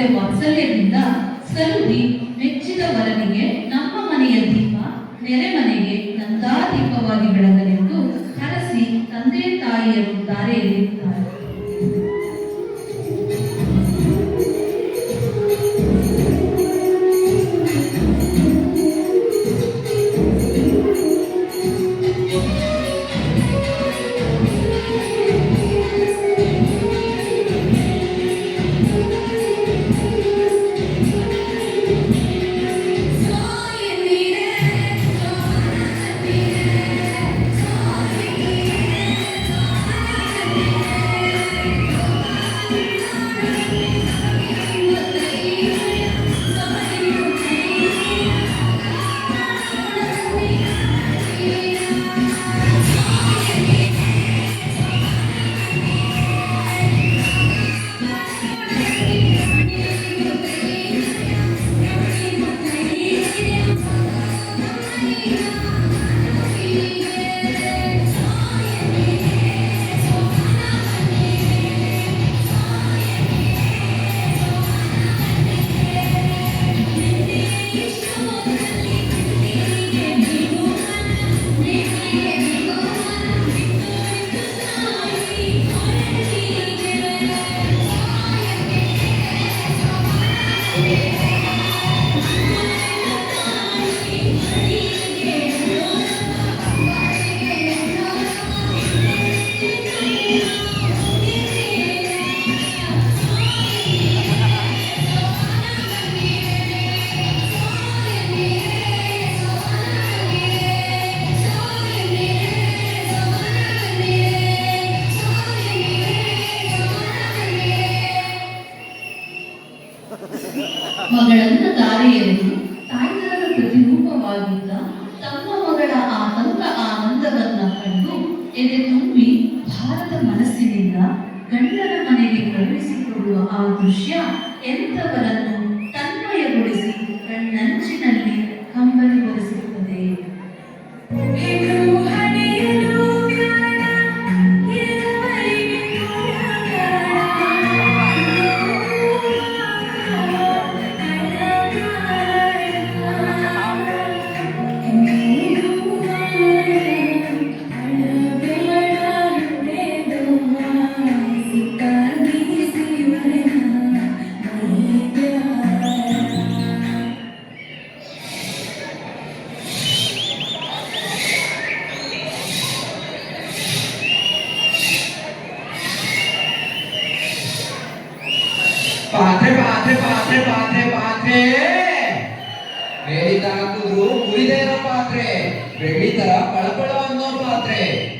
ಮತ್ತೆ ವಾತ್ಸಲ್ಯದಿಂದ ಮೆಚ್ಚಿದ ವರನಿಗೆ ನಮ್ಮ ಮನೆಯ ದೀಪ ನೆರೆಮನೆಗೆ ನಂದಾ ದೀಪವಾಗಿ ಬೆಳಗಲೆಂದು ಹರಸಿ ತಂದೆ ತಾಯಿಯರು ದಾರೆಯಲ್ಲಿ ಮನುಷ್ಯ ಎಂಥವರನ್ನು ತನ್ಮಯಗೊಳಿಸಿ ಕಣ್ಣಂಚಿನಲ್ಲಿ ಕಂಬನಿಗೊಳಿಸಿ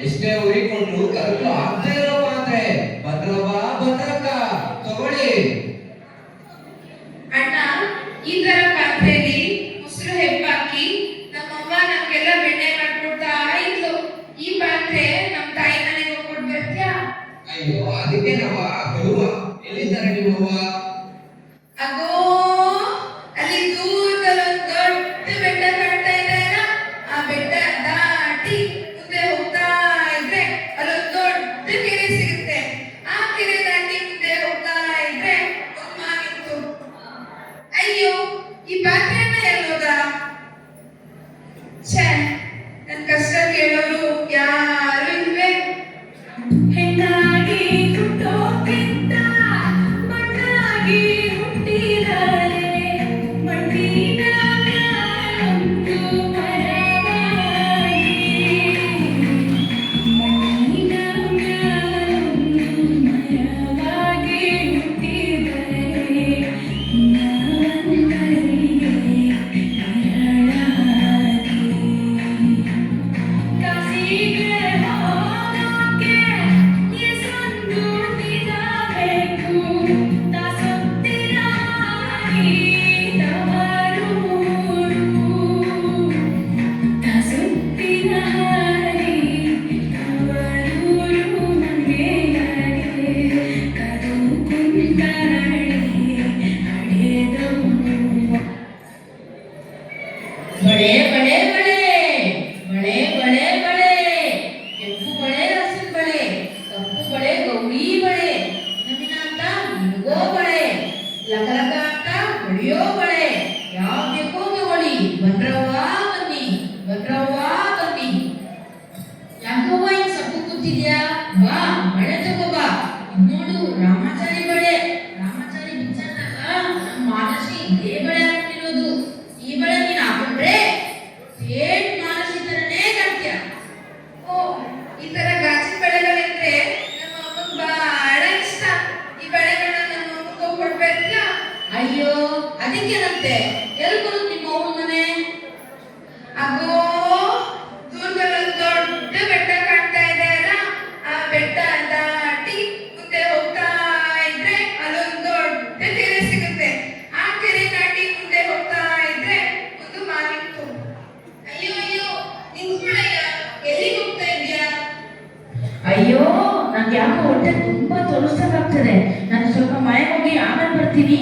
इसलिए वही 一个人 ಸಿಗುತ್ತೆ ಎಲ್ಲಿ ನಿಮ್ಮ ಅವ್ರ ಮನೆ? ಅಗೋ, ದೂರದಲ್ಲಿ ದೊಡ್ಡ ಬೆಟ್ಟ ಕಾಣ್ತಾ ಇದೆ ಅಲ್ಲ? ಆ ಬೆಟ್ಟ ದಾಟಿ ಮುಂದೆ ಹೋಗ್ತಾ ಇದ್ರೆ ಅಲ್ಲೊಂದು ದೊಡ್ಡ ಕೆರೆ ಸಿಗುತ್ತೆ. ಆ ಕೆರೆ ದಾಟಿ ಮುಂದೆ ಹೋಗ್ತಾ ಇದ್ರೆ ಒಂದು ಮಾವಿನ ತೋಟ. ಅಯ್ಯೋ ಅಯ್ಯೋ ನಿಂತ್ಕೊಳ್ಳಯ್ಯ ಎಲ್ಲಿಗೆ ಹೋಗ್ತಾ ಇದ್ಯಾ ಅಯ್ಯೋ, ನಂಗೆ ಯಾಕೋ ಹೊಟ್ಟೆ ತುಂಬಾ ತೊಳಸ್ದಂಗಾಗ್ತದೆ ನಾನು ಸ್ವಲ್ಪ ಮನೆಗೆ ಹೋಗಿ ಆಮೇಲೆ ಬರ್ತೀನಿ.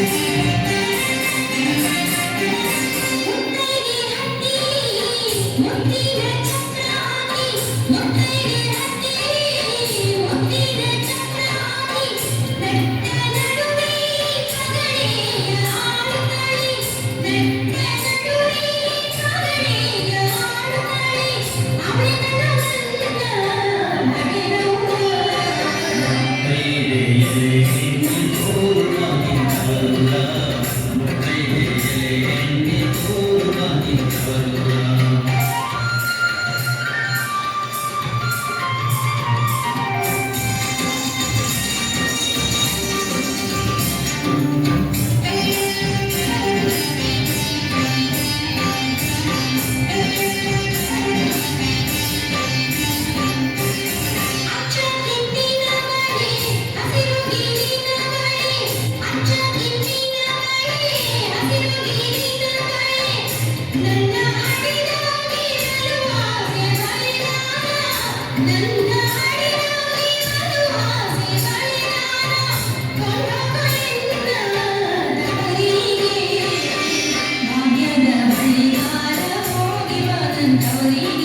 Jesus. Sim.